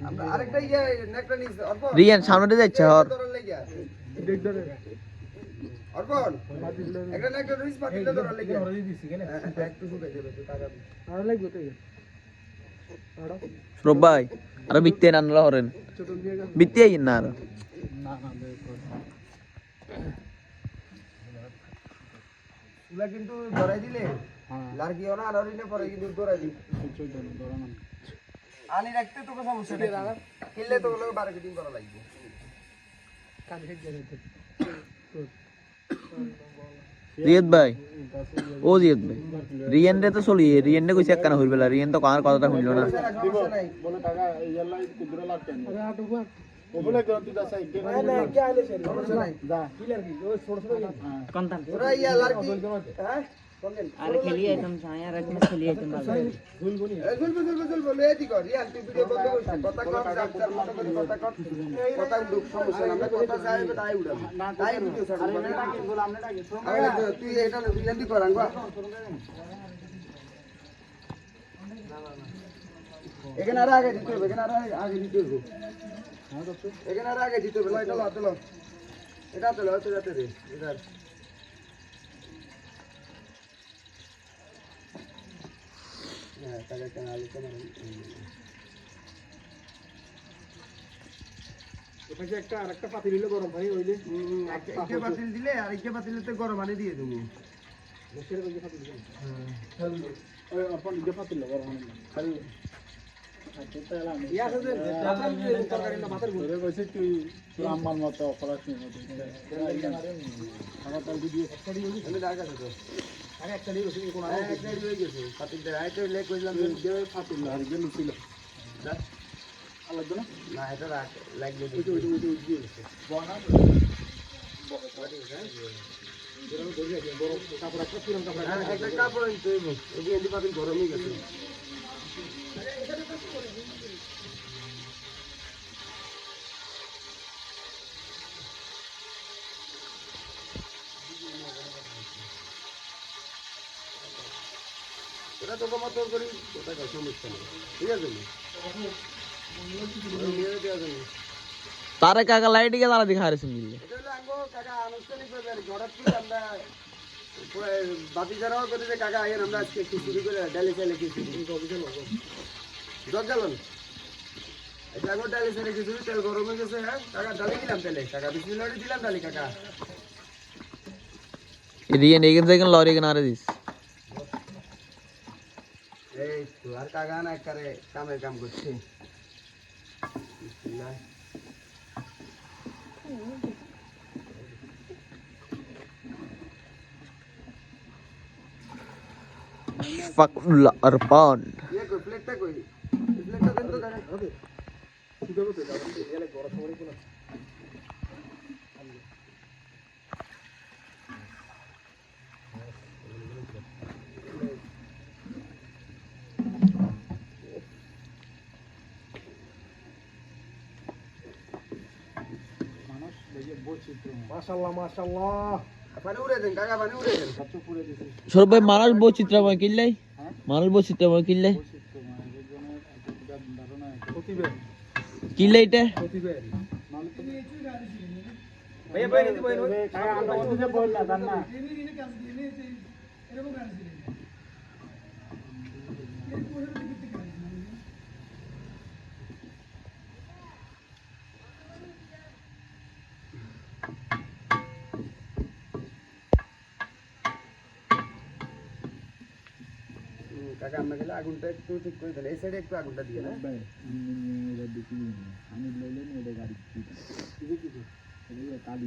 ইয়ে, রিয়ান সামনেতে যাচ্ছে আর লাগবে তো আর। কিন্তু ধরাই দিলে লার কি ওনা আর ওরিনে পরে কিন্তু ধরাই দিই। আনি রাখতে তোকে সমস্যা নেই কিনলে তো ওগুলো মার্কেটিং করা লাগবে। চলি রিয়েন রে কইছে একখানা হইবে রিয়েন তো কার কথাটা শুনলো না। আর খেলি একদম ছায়া রাখলে খেলি একদম এখানে আর আগে দিতে হবে এখানে আর আগে দিতে হবে এখানে আর আগে দিতে হবে এটা লো এটা লো এটা রে এটা তাদেরকে আলোতে মানে ওটাকে একটা আরেকটা পাতিল দিলে গরম পানি ওই যে দিলে আর একটা পাতিলেতে গরম পানি দিয়ে দেবো সেটা ওই যে পাতিল হ্যাঁ ওই আপন আমার মতো আরে একটা লিয়ে গেছে কোন আরে গেছে ফাতিক দা আইতে লেক কইলাম যে দেও ছিল আলাদা না এটা রাখ লাগলে ওই ওই গরমই গেছে টাকা তো কমা তো করি কোথায় সমস্যা নেই। ঠিক আছে তারে কাকা লাইট গিয়ে তারা দেখা হারেছেন মিলে বাতি যারাও করে যে কাকা আইন আমরা আজকে একটু চুরি করে ডালি চাইলে কিছু দরজা লোন এটা আচ্ছা, এখন ডালি চাইলে কিছু তেল গরম হয়ে গেছে হ্যাঁ? কাকা ডালি দিলাম তেলে। কাকা বিশ মিনিট দিলাম ডালি কাকা। এদিকে নিয়ে গেছে লরি কিনারে দিস। জোয়ার কাগান একবারে কামে কাম করছে अरफान ये कोई प्लेट पे कोई? प्लेट का दिन तो करे ओके। सीधा को तो जाओ ये ले गोरा छोड़े को মাশাআল্লাহ মাশাআল্লাহ। সৌরভ ভাই মানুষ বৈচিত্র্যময় কিনলাই মানুষ বৈচিত্র্যময় কিনলাই কিনলে এটা? এরকম আমরা গেলে আগুনটা একটু ঠিক করে দেন এই সাইডে একটু আগুনটা দিয়ে না আমি লইলে নি এটা গাড়ি। ঠিক আছে ঠিক আছে কালি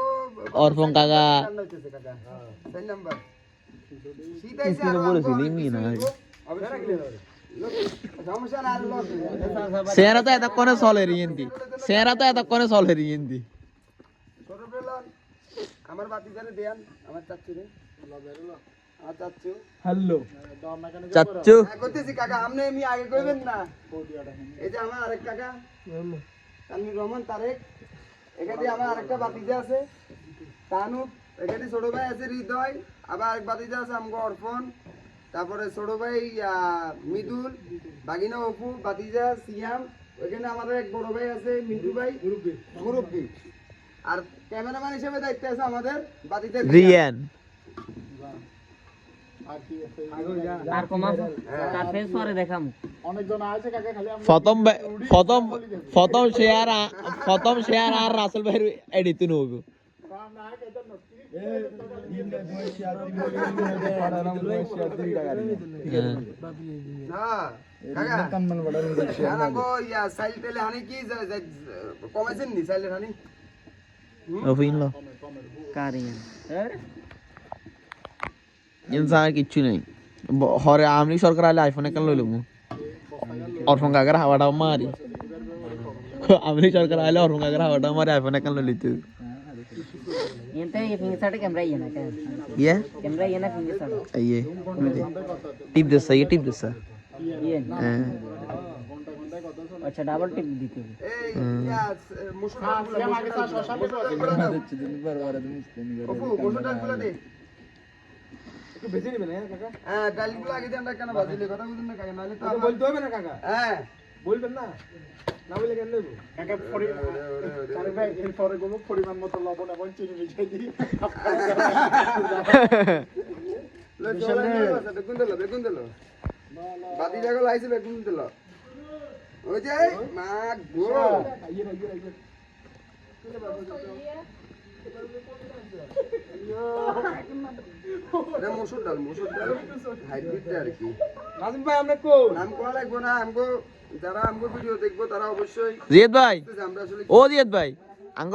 অর্পণ কাকা সেরা তো এতক্ষণে চলে রিয়েন্দি সেরা তো এতক্ষণে চলে রিয়েন্দি আমার বাতিজারে দেন আমার চাচ্চু রে আমার চাচ্চু হ্যালো চাচ্চু করতেছি কাকা আপনি এমনি আগে কইবেন না এই যে আমার আরেক কাকা তানভীর রহমান তারেক এখানে আমার আরেকটা বাতিজা আছে তানুক এখানে ছোট ভাই আছে হৃদয় আবার আরেক বাতিজা আছে আমগো অর্পণ তারপরে ছোট ভাই মৃদুল বাগিনা অপু বাতিজা সিয়াম ওইখানে আমাদের এক বড় ভাই আছে মিন্টু ভাই মুরব্বী। আর ক্যামেরাম্যান হিসেবে দায়িত্ব আছে আমাদের বাতিজা রিয়ান। আর কি আছে? আর কমা তার ফেস পরে দেখাম। অনেকজন আছে কাকা খালি আমরা প্রথম বে- প্রথম প্রথম শেয়ার শেয়ার আর রাসেল ভাইয়ের এডিতে নব কাম না হয় এটা নতি হ্যাঁ কাকা আর আগো ইয়া সাইল তেলে হানি কি যা- যা- কমাইছেন নি সাইলের হানি অফিন লো কারিয়ান ইনসান কিচ্ছু নেই ব- হরে আমলি সরকার আলে আইফোন একাল লইল মু অর্ফন কাকার হাওয়াটা মারি আমলি সরকার আলে অর্ফন কাকার হাওয়াটা মারি আইফোন একাল লইতে ये ये फिंगर शॉट कैमरा ही है ना क्या ये कैमरा ही है ना फिंगर शॉट ये टिप दे सही टिप दे सर ये अच्छा डबल टिप दी थी একটু ভেজে নেবেন কাকা ডালগুলো আগে দিয়ে আমরা কেন ভাজিলে কথা বুঝুন না কাকা নাহলে তো বলতে হবে না কাকা হ্যাঁ বলবেন না? না বলে কেন নেব কাকা পরি আরে ভাই এর পরে পরিমাণ মতো লবণ এবং চিনি মিশিয়ে দিই। লো চলে যাও বেগুন দিলো বেগুন দিলো। বাতি জাগো লাইছে বেগুন দিলো। ওই যে মা গো। এটা মসুর ডাল মসুর ডাল। হাইব্রিডটা আর কি। নাজিম ভাই আমরা কো নাম কোয়া লাগবো না আমগো যারা আমগো ভিডিও দেখব তারা অবশ্যই জিয়াদ ভাই? ও জিয়াদ ভাই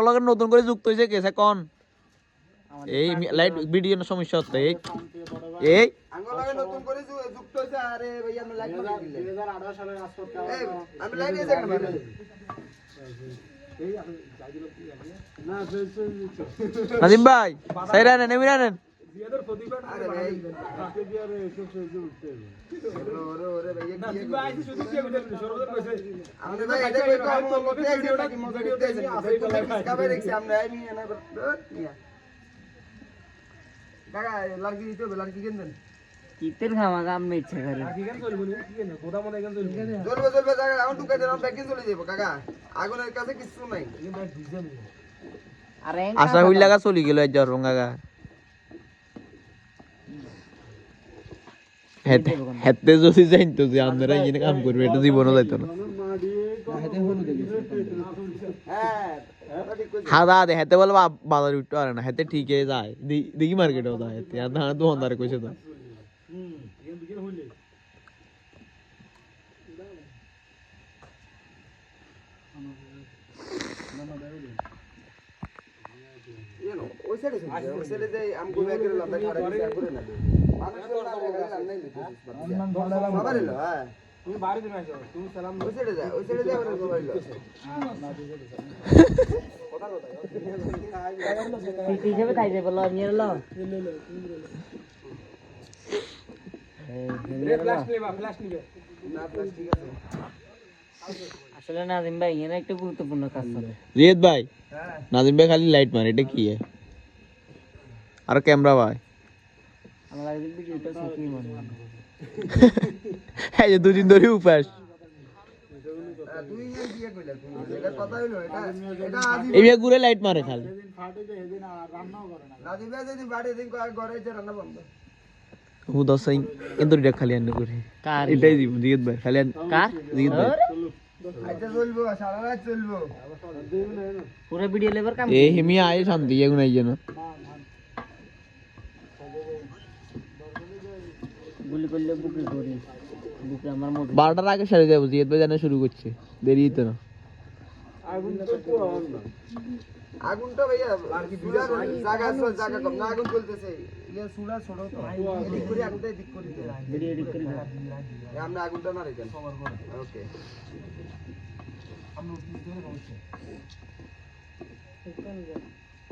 লগে নতুন করে যুক্ত হয়েছে কেসে কোন এই লাইট ভিডিও সমস্যা হচ্ছে এই এই আঙ্গুল আগে নতুন করে যুক্ত হয়েছে আরে ভাই আমি? নাজিম ভাই সাইরা নেন নেন জিয়াদের প্রতিভা আরে ভাই। কাকে দিয়ে আর সহ্য উঠতে হবে। ওরে ওরে ওরে ভাই কি নাজিম আইছে শুধু কি হবে সর্বদা কইছে আমাদের ভাই এটা কই তো আমি মতে আইছি নাকি মতে করতে আইছি কাবে দেখছি আমরা আমি এনা করতে নিয়া কাকা লাড়কি দিতে হবে লাড়কি কেন দেন। কিতের খামা কাম মিচ্ছে করে। কেন চলবো নি? কি কেন? কোদা মনে কেন চলবো চলবে চলবে জায়গা এখন ঢুকাই দেন ব্যাগে চলে যাব কাকা। আগুনের কাছে কিছু নাই। আরে আশা হইল লাগা চলি গেল আজ অর্পণ হেতে হেতে যদি জানতো যে আপনারা ইঞ্জিনে কাম করবে এটা জীবনও যাইতো না হ্যাঁ ওটা ঠিক কইছিস। হাদা দে হেতে বলে বা- বাজার উঠতে পারে না হেতে ঠিকই যায় দি- দেখি মার্কেটেও যায় হেতে আর ধান দোকানদারে কইছে তো ಏನು ওই সাইডে চলে ওই সাইডে যে আমগো ব্যাগের লম্বা খাড়া দিছে করে না আসলে নাজিম ভাই এখানে একটা গুরুত্বপূর্ণ কাজ করে রিয়াদ ভাই, নাজিম ভাই খালি লাইট মারে, এটা কি আর ক্যামেরা ভাই আমার লাগে ভিডিওটা সুখী মনে হয় এই যে দুদিন ধরে উপাস। মেয়ে ঘুরে লাইট মারে খালি। কিন্তু এটা খালি আন্না করে কার? এটাই দিব রিয়াদ ভাই খালি কার? রিয়াদ ভাই। আচ্ছা চলবো চলবো পুরো ভিডিও লেবার কাম এ হিমি আয় শান্তি এগুন আই যেন গুলি করলে বুকে ঘুরি। বুকে আমার মধ্যে বারোটার আগে সেরে যাব জিয়ত ভাই জানা শুরু করছে। দেরি তো না। আগুন তো না আগুনটা ভাইয়া চুলার জায়গা আছে জায়গা কম না আগুন চলতেছে ইয়ে ছোট তো। এদিক করে আগুনটা এদিক করে। আমরা আগুনটা না রেখেন ওকে।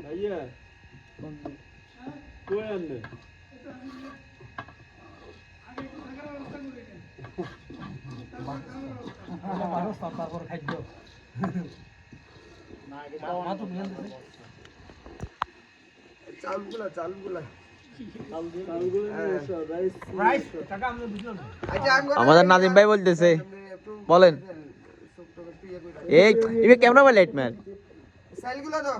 ভাইয়া কই তারপর খাদ্য চালগুলা চালগুলা আমাদের নাজিম ভাই বলতেছে। বলেন। এই ক্যামেরা লাইট ম্যান সাইলগুলা দাও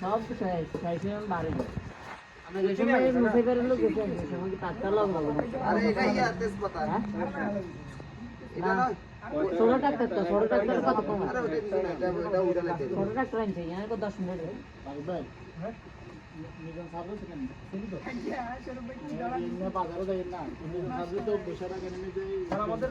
সব সাইকেল বাড়ে। যায় আমরা যে সময় মুখে বেরোলো গেছে সে সময় কি তাত্তা লাভ লাগবে আরে এটা ইয়া তেজপাতা? এটা না। ছোট ট্রাক্টর তো ছোট ট্রাক্টর কত কম ছোট ট্রাক্টর আনছে এখানে কত দশ মিনিট তারিক ভাই নিজন সার্ভিস কেন চিনি তো এমনি বাজারে যাই না নিজন সার্ভিস তো বসে রাখেন এমনি যে স্যার আমাদের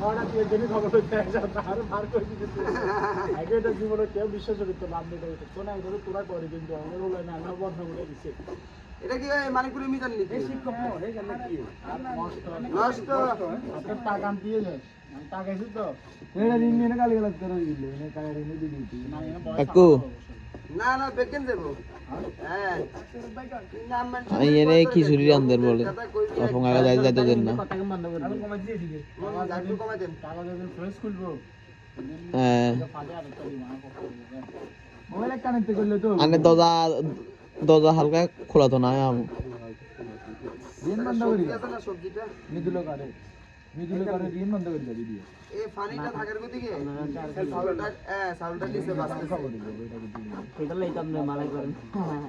হঠাৎ দিয়ে জেনে হচ্ছে আর বার করে দিতে আগে এটা জীবনে কেউ বিশ্বাস করতো না আপনি এটা তো না তো তোরা করে কিন্তু আমার হলো না আমরা বন্ধ করে দিছে। এটা কি ওই মানিকপুরের মিটার নিতে আর নষ্ট নষ্ট। আপনার টাকা দিয়ে যায় টাকাইছি তো। এটা করে না এনে দেবো। হ্যাঁ। খিচুড়ি। বলে। তখন আগে যাইতে দেন না। হ্যাঁ। আনে দরজা দরজা হালকা খোলা তো না আমি। সবজিটা মৃদুল করে। মৃদুল করে। ঋণ বন্ধ করে। দিবি দিয়ে এই পানিটা থাকার গতিকে চাউলটা হ্যাঁ চাউলটা নিচে বাঁচতেছে সেটা লাইতে আপনি মালাই করেন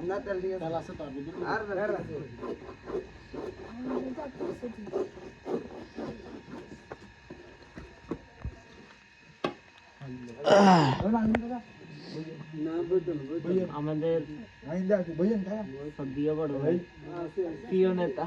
না তেল ঠিক আছে তেল আছে তার মৃদুল আর আর আছে। আমাদের সদ্য বড় ভাই প্রিয় নেতা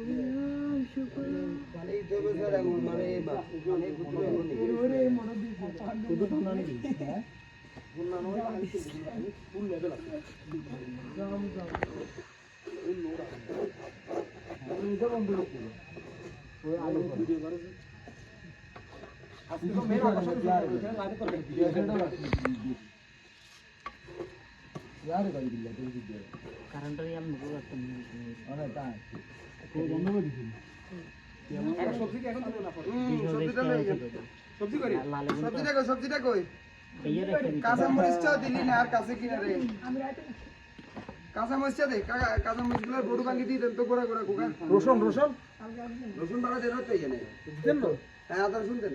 ভিডিও করি তো মানে বা মানে আমি মুখে রাখতাম হুম, সবজিটা লই গেল। সবজি করি সবজিটা কই কাঁচা মরিচটাও দিলি না আর কাছে কিনা রে কাঁচা মরিচটা দে কাকা কাঁচা মরিচগুলো বড়ু ভাঙি দিয়ে দেন তো গোড়া গোড়া কোকা রসুন রসুন রসুন বাড়া দেন তো এখানে দেন না হ্যাঁ আদা রসুন দেন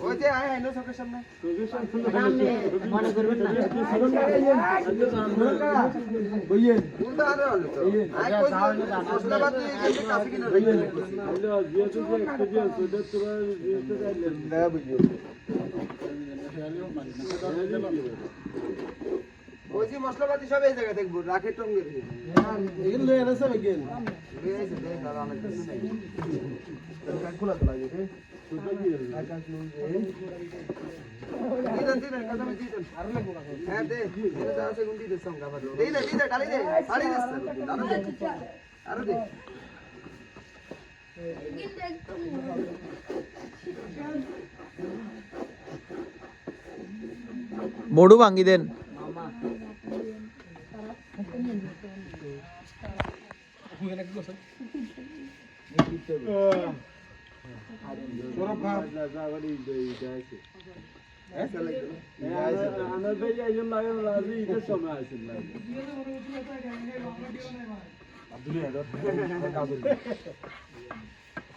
ওই যে আয় আয় না চোখের সামনে আপনি যে মশলাপাতি সব এই জায়গায় দেখব রাখে টঙ্গে এগুলো লয়ে এনেছে বেগেল লয়ে আইছে দে দাদা অনেক কিছু নাই। খোলা তো লাগে রে। দিদন দিদন কথা বল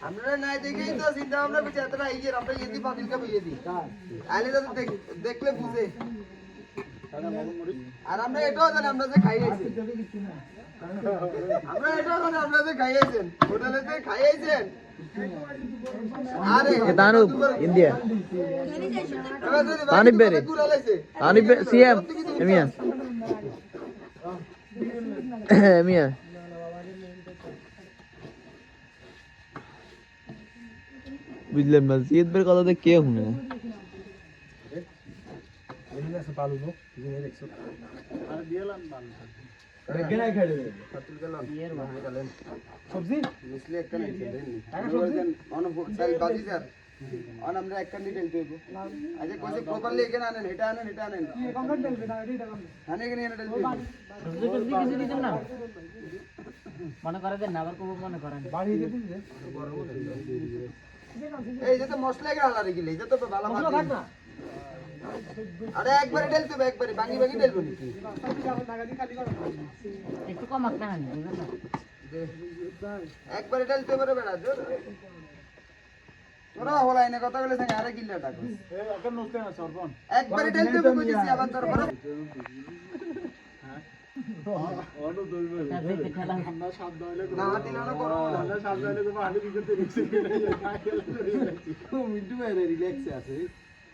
আমরা নাই দেখেই তো চিন্তা ভাবনা করছি, এতটা এই যে আমরা ইয়ে ইয়ে দেখলে বুঝে। আর আমরা এটাও জানি আমরা যে খাই আইছি আমরা এটাও জানি আমরা যে খাই আইছেন হোটেলে যে খাই আইছেন আরে তানুব ইন্ডিয়া। এবার যদি তানিব বাকি বেরে। তোমাদের দূর আলাইছে। আনিফ সিএম এমিয়া। এমিয়া। বুঝলাম না বের কথা কে শুনে ফাতুল গেলাম। গেলেন। মিশলে একটা নাই, দেননি। বলছেন, অনব- চাল বাজি স্যার। অন আমরা এক কান্দি টেলতে হইবো। আচ্ছা, কইছে properly এখানে আনেন, এটা আনেন, এটা আনেন। আনে এখানে এনে টেলতে হইবো। সবজি টবজি কিছু দিতেন না মনে করে দেন না আবার কবো মনে করেন এই যে তো মশলা এখানে আলাদা গেলে, এই যে তো ভালো মাছ দিন। আরে একবারে ঢেলতে হবে, একবারে, ভাঙি ভাঙি ঢেলবো নাকি? একটু কম আসতে না বুঝলেন না একবারে ঢেলতে বেড়া, জোর। তোরা হলাই না কথা বলে আরে গিল্লা টাকা একবারে ঢেলতে হবে কইতেছি আবার তোর বড় মিন্টু ভাই রিল্যাক্সে আছে।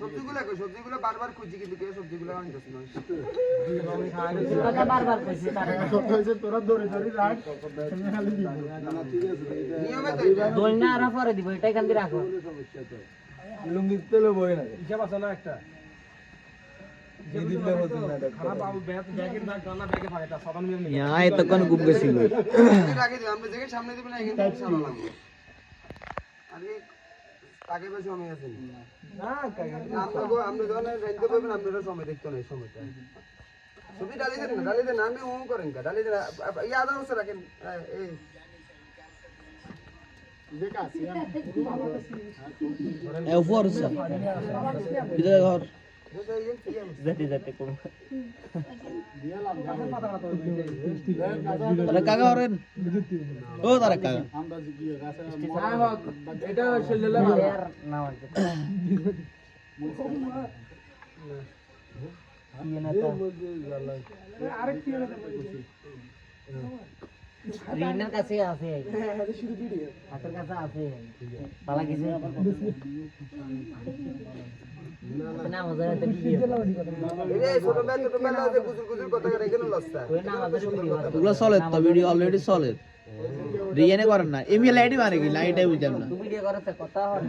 সবজিগুলো কই সবজিগুলো বারবার খুঁজি কিন্তু কেউ সবজিগুলো আনতেছ না বারবার কইছে তোরা দড়ি দড়ি রাখ তুমি খালি দিবি নিয়মে তো দই না আর পরে দিব এটা এখান দিয়ে রাখো লুঙ্গি তেলে বই না। হিসাব আছে না একটা? এতক্ষণ গুপ গেছিল। সামনে দিবেন না এখানে সামনে লাগবে আরে তাকে বেশি সময় আছে? না কাকা আমরা আমরা যখন রাইতে পাবেন আপনারা সময় দেখতে নাই সময়টা। সবজি ডালি দেন ডালি দেন আমি ও করেন কা ডালি দেন রাখেন এই দেখা আছে এ যেতে যেতে কম। কাকা হরেন ও তারা কাকা। এটা না আর রিনের কাছে আছে। হাতের কাছে আছে। পালা কিছু না মজার একটা ভিডিও এই ছোট বেলা ছোট বেলা যে গুজুর গুজুর কথা করে এখানে লস্তা ওই না আমাদের ভিডিও ওগুলো চলে তো ভিডিও অলরেডি চলে। রিয়ানে করেন না। এমনি লাইটই মারে কি? লাইটাই বুঝলাম না। তুমি ভিডিও করতে কথা হয়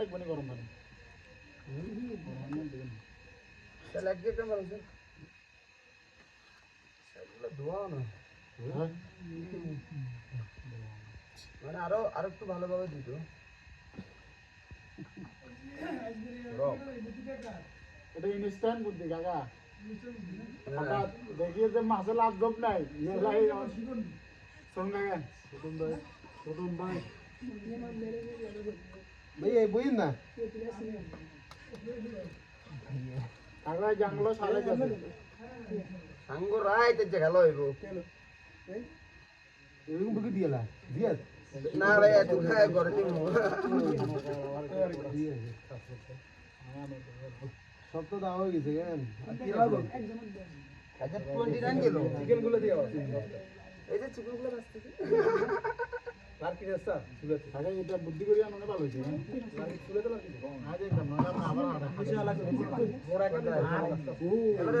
লাগবে না গরম স্যার মানে আরও আরও একটু ভালোভাবে দিত এটা ইনস্ট্যান্ট বুদ্ধি কাকা দেখিয়ে যে মাছে লাভ জব নাই শোন কাকা প্রথম ভাই প্রথম ভাই ভাই এই বইন না কাকা জানলো সাড়ে সাঙ্গ রাইতে জায়গা লইব এরকম বুকে দিয়েলা দিয়ে না ভাই এত খায় ঘরে দিব সব তো দাও হয়ে গেছে কেন? আচ্ছা টোয়েন্টি নাইন গেল চিকেনগুলো। দিয়ে এই যে চিকেনগুলো আসতেছে আর কি রাস্তা? চুলে এটা বুদ্ধি করি আনন্দ ভালো লাগছে আজ নয় আবার এবারে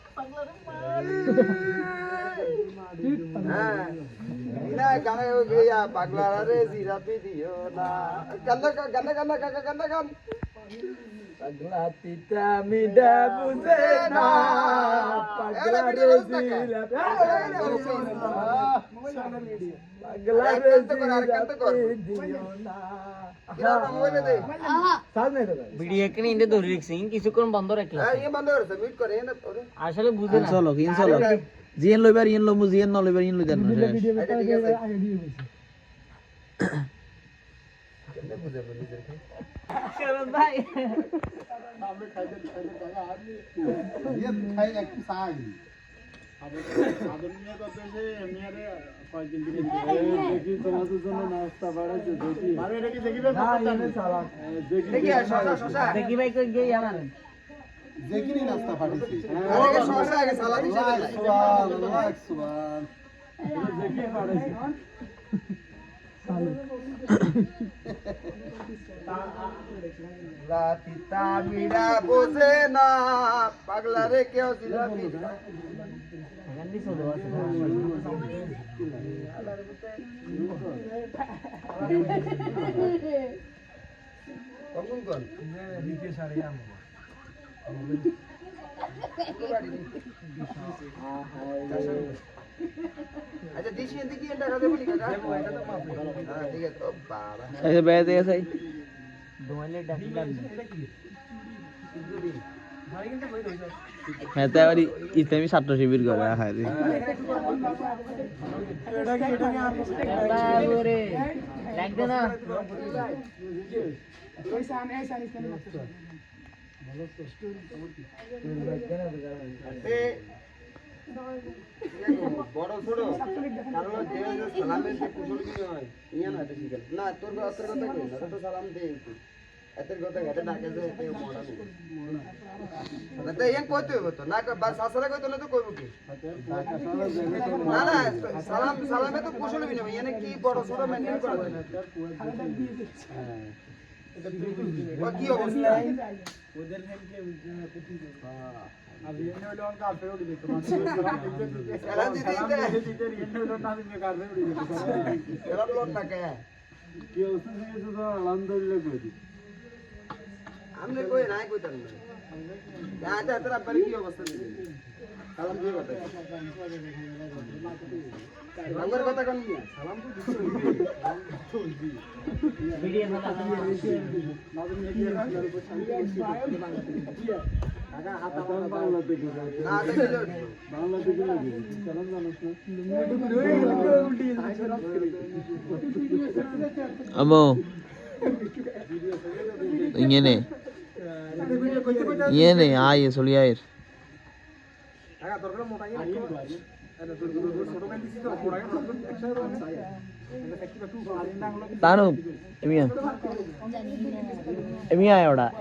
পাগলা রে জিরাপি দিও না গান্না গান্না গান্না গান্না গান্না গান পাগলা তিতা মিডা বুঝে না পাগলা রে পাগলা হ্যাঁ ইয়ে আসলে বুঝে না চলো চলো লইবার ইয়েন লমু জিয়েন ন লইবার ইয়েন লই দেন শেষ। আচ্ছা ঠিক আছে কেমনে বুঝে বলি দেখে ভাই আমরা খাইতে খাইতে কাকা আর ইয়ে খাই এক সাই আদর নিয়ে করতেছে মেয়েরে কয়েকদিন দিনে দেখি তোমাদের জন্য নাস্তা বাড়াইছে দেখি মানে এটা কি দেখিবে সালাম দেখি দেখি আর শশা শশা দেখি ভাই কই গিয়ে আমার দেখিনি নাস্তা পাঠিয়েছি আরে শশা আগে সালাদ হিসেবে সুবহান সুবহান দেখি পাঠাইছি রাতি তামিরা বোঝে না, পাগলা রে কেউ আসে কখন কোন দ্বিতীয় সারি আমো আচ্ছা হ্যাঁ বেড়াতে গেছে রইছে হ্যাঁ আবার ইসলামী ছাত্র শিবির করে হ্যাঁ বড় ছোট কারণ সালামের যে কুশল হয় ইয়া না না তোর কথা তো সালাম দে কি? না না সালাম সালামে তো কুশল বিনিময়। ইয়ানে কি বড় ছোট মেনটেন করা যায়? না ও কি অবস্থা? আর রিয়েন্ড হইল অন কার ফেরত দিতে। তোমার সালাম দিতে সালাম দিতে। রিয়েন্ড হইল না তুমি কার ফেরত দিতে। এরা লোন না কে কি অবস্থা থেকে তো? আলহামদুলিল্লাহ কই আমি কই নাই কইতাম না। আটা তোর আব্বার কি অবস্থা সালাম দিয়ে কথা আমার কথা কোন নিয়া সালাম তো দিছি? ভিডিও না নাজম নিয়ে কি আর উপর শান্তি আছে কাকা হাত আমার বাংলা দেখি না। বাংলা দেখি না সালাম জানাস না আমো ഇങ്ങനെ ¿Y N? Ay, eso le a ir. Tano, es mía. Es mía.